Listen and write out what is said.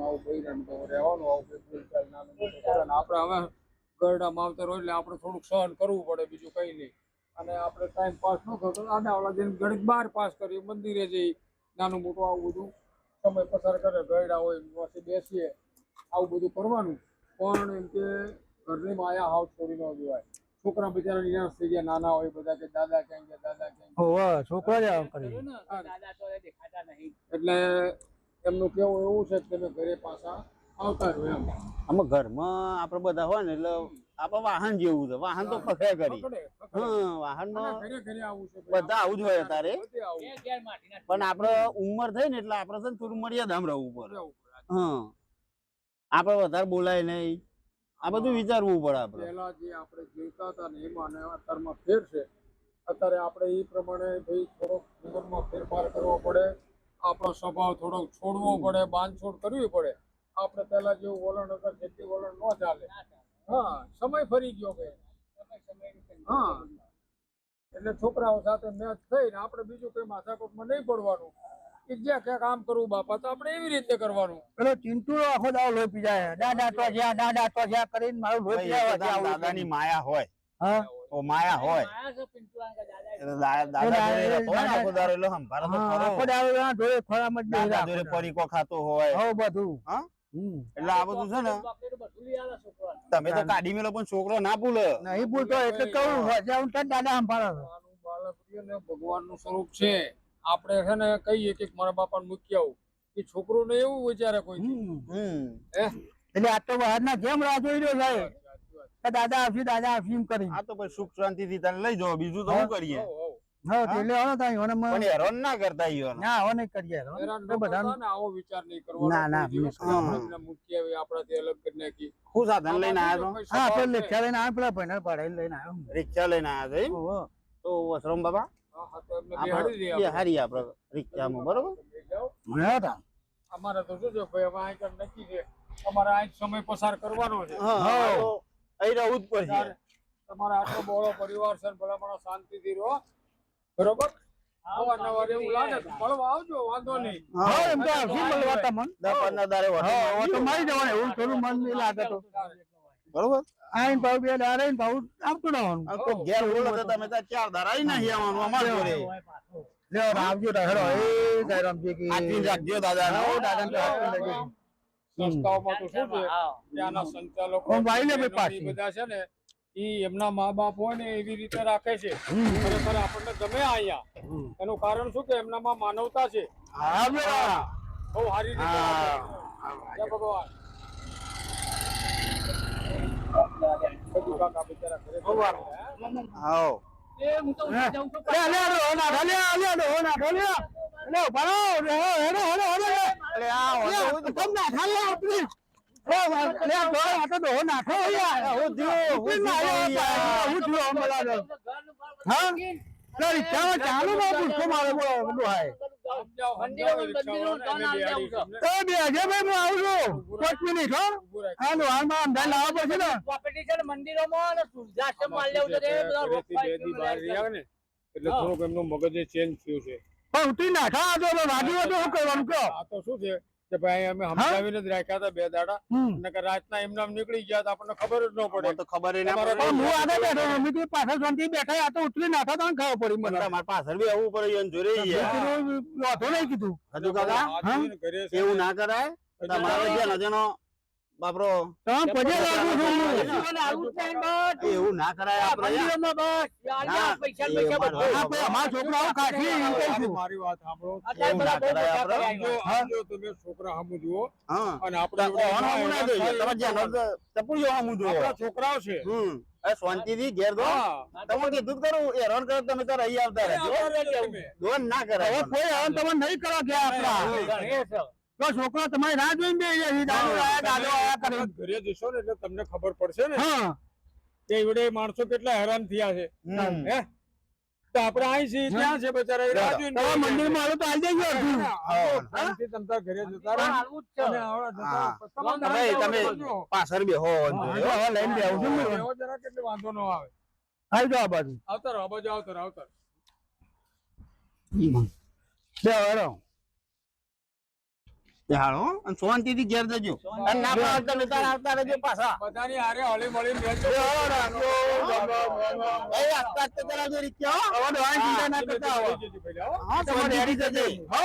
આવું રહેવાનું આવું કંઈ નાનું મોટું આપણે હવે ગરડા માવતર હોય એટલે આપણે થોડુંક સહન કરવું પડે. બીજું કંઈ નહીં. અને આપણે ટાઈમ પાસ ન કરતો આને જઈને ઘડીક બાર પાસ કરીએ મંદિરે જઈ નાનું મોટું આવું બધું સમય પસાર કરે ગરડા હોય પછી બેસીએ આવું બધું કરવાનું. પણ એમ કે ઘરની માયા હાવ છોડી ન દેવાય છોકરા બિચારા નિરાશ થઈ ગયા નાના હોય બધા કે દાદા ક્યાં ગયા દાદા ક્યાં ગયા. છોકરા જ આમ કરે. એટલે એમનું કેવું એવું છે કે તમે ઘરે પાછા આવતા રહો એમ. આમાં ઘરમાં આપણે બધા હોય ને એટલે આપણે વાહન જેવું છે. વાહન તો કરી પકડે, પકડે. હા વાહનમાં બધા આવું જ હોય અત્યારે પણ આપણે ઉંમર થઈ ને એટલે આપણે છે ને થોડું મર્યાદામાં રહેવું રહેવું પડે. હા. આપણે વધારે બોલાય નહીં. આ બધું વિચારવું પડે આપણે. પહેલા જે આપણે જીવતા હતા ને એમાં ને અત્યારમાં ફેર છે. અત્યારે આપણે એ પ્રમાણે ભાઈ થોડોક જીવનમાં ફેરફાર કરવો પડે. આપણો સ્વભાવ થોડોક છોડવો પડે બાંધછોડ કરવી પડે. આપણે પહેલા જેવું વલણ હતા જેટલી વલણ ન ચાલે. હા સમય ફરી ગયો કે. હા. એટલે છોકરાઓ સાથે મેચ થઈને આપણે બીજું કઈ માથાકોટમાં નહીં પડવાનું. કે કામ કરવું બાપા તો આપણે એવી રીતે કરવાનું. પેલો ચિંટુ આખો દાવ લોહી પી જાય દાદા તો જ્યાં દાદા તો જ્યાં કરીને મારું લોહી આમ દાદાની માયા હોય. હા? માયા હોય. જ ખાતો હોય. બધું. હા? એટલે આ બધું છે ને તમે તો કાઢી મેલો પણ છોકરો ના ભૂલે. નહીં ભૂલતો એટલે કહું દાદા સંભાળો ભગવાન ને સ્વરૂપ છે. આપણે છે ને કહીએ કે મારા બાપાને મૂકી આવું એ છોકરું ને એવું વિચારે કોઈ? એટલે આ તો બહારના જેમ રાહ જોઈ રહ્યો સાહેબ. કે દાદા આવશે દાદા આવશે એમ કરી આ તો પછી સુખ શાંતિ થી તને લઈ જાઓ બીજું તો શું કરીએ. હા તો તાઈ ઓને હેરાન ના કરતા. ના કરીએ હેરાન તો બધા આવો વિચાર નહીં કરવાનો. ના, ના, આપણે આવી, આપણાથી અલગ કરી નાખી. શું સાધન લઈને આવ્યા હા પેલે લઈને પેલા લઈને આવ્યો રિક્ષા લઈને આવ્યા? ઓહો. તો વસરામ બાબા હારી આપણે રિક્ષામાં બરોબર? હતા. અમારે તો શું છે ભાઈ હવે અહીં કણ નક્કી છે. અમારે અહીં સમય પસાર કરવાનો છે. અહીં જ પડશે. તમારા આટલો બહોળો પરિવાર છે ને શાંતિથી રહો. બરોબર? અવારનવાર એવું લાગે મળવા આવજો વાંધો નહીં. હા એમ તો આવશે મળવા તમને દસ પંદર દાડે હોટલ હા હવે તો મારી જવાનું એવું થોડું મન નહીં લાગે તો. બરોબર? આઈન ભાવ બે રહીને ભાવ આપતું રહેવાનું આ ઘેર બોલો તો તમે ત્યાં ચાર દાડા આઈ નહીં આવવાનું અમાર જોડે લે આવજો તા હેડો. એ જયરામજી કી આટલી રાખજો દાદા. હો, દાદાને તો હાચવીને લઈ સંસ્થાઓમાં તો શું છે? ત્યાંના સંચાલકો ને ભાઈ બહેનો પાછી. બધા છે ને ઈ એમના મા બાપ હોય ને એવી રીતે રાખે છે. ખરેખર આપણને ગમે અહીંયા. એનું કારણ શું કે એમનામાં માનવતા છે. હા બહુ સારી રીતે રાખે. કાકા બિચારા ઘરે ભગવાન હાઓ લે, લે, ભરો, હેડો, હેડો, હેડો. આ નાખો, યાર. હું? હું ના હું. હા? ચાલુ ના પૂછતો મારે, બોલો, ડોહાએ. એટલે થોડુંક એમનું મગજ ચેન્જ થયું છે. પણ ઉતરી નાખા આ તો વાગ્યું તો શું કરવાનું કયો આ તો શું છે? કે ભાઈ અમે સમજાવીને જ રાખ્યા હતા બે દાડા. નકર રાતના એમનામ નીકળી ગયા તો આપણને ખબર જ ન પડે. તો ખબર હું આગળ બેઠો અમે તો પાછળ શાંતિ બેઠા આ તો ઉતરી નાખા તો ખબર પડી મને. તમારે પાછળ બી આવવું પડે એમ જોઈ. કીધું, વાંધો નહીં કીધું. હજુ કાકા એવું ના કરાય? તમારે જેનો જેનો બાપરો તમે પજે લાગુ છું. એવું ના કરાય. મારી વાત સાંભળો. જો તમે છોકરા સામું જુઓ. હા. અને આપણે છોકરાઓ છે. હમ. એ શાંતિથી ઘેર દો. તમે કીધું જ એ રન કરો તમે તો રહી આવતા રહેજો. દોન ના કરાય. કોઈ હવે તમે નહીં કરો કે આપણા. તો છોકરો તમારી રાહ જોઈને બે જાય દાદો આયા દાદો આયા કરે. ઘરે જશો ને એટલે તમને ખબર પડશે ને. હા. એવડે માણસો કેટલા હેરાન થયા છે. હે તો આપણે અહીં છીએ ત્યાં છે બચારા રાહ જોઈને તમે બેસી આવો તો આવી જજો અડધું. આવો, શાંતિથી તમ તાર ઘરે જતા રહો. અને આવડા. રહો. તમે તમે પાછળ બેહો હો લઈને બેહું છું ને. જરા કેટલો વાંધો ન આવે. આવી જાઓ આ બાજુ. આવતારો આ બાજુ બે હાલો. અને શાંતિથી ઘેર જજો અને ના તમે તાર આવતા રહેજો પાછા બધાની હારે હળી મળી રહેજો ભાઈ આસ્તે આસ્તે ચલાવજો રિક્ષા હો. હવે ચિંતા ના કરતા હો. હો. તમારે જજે હો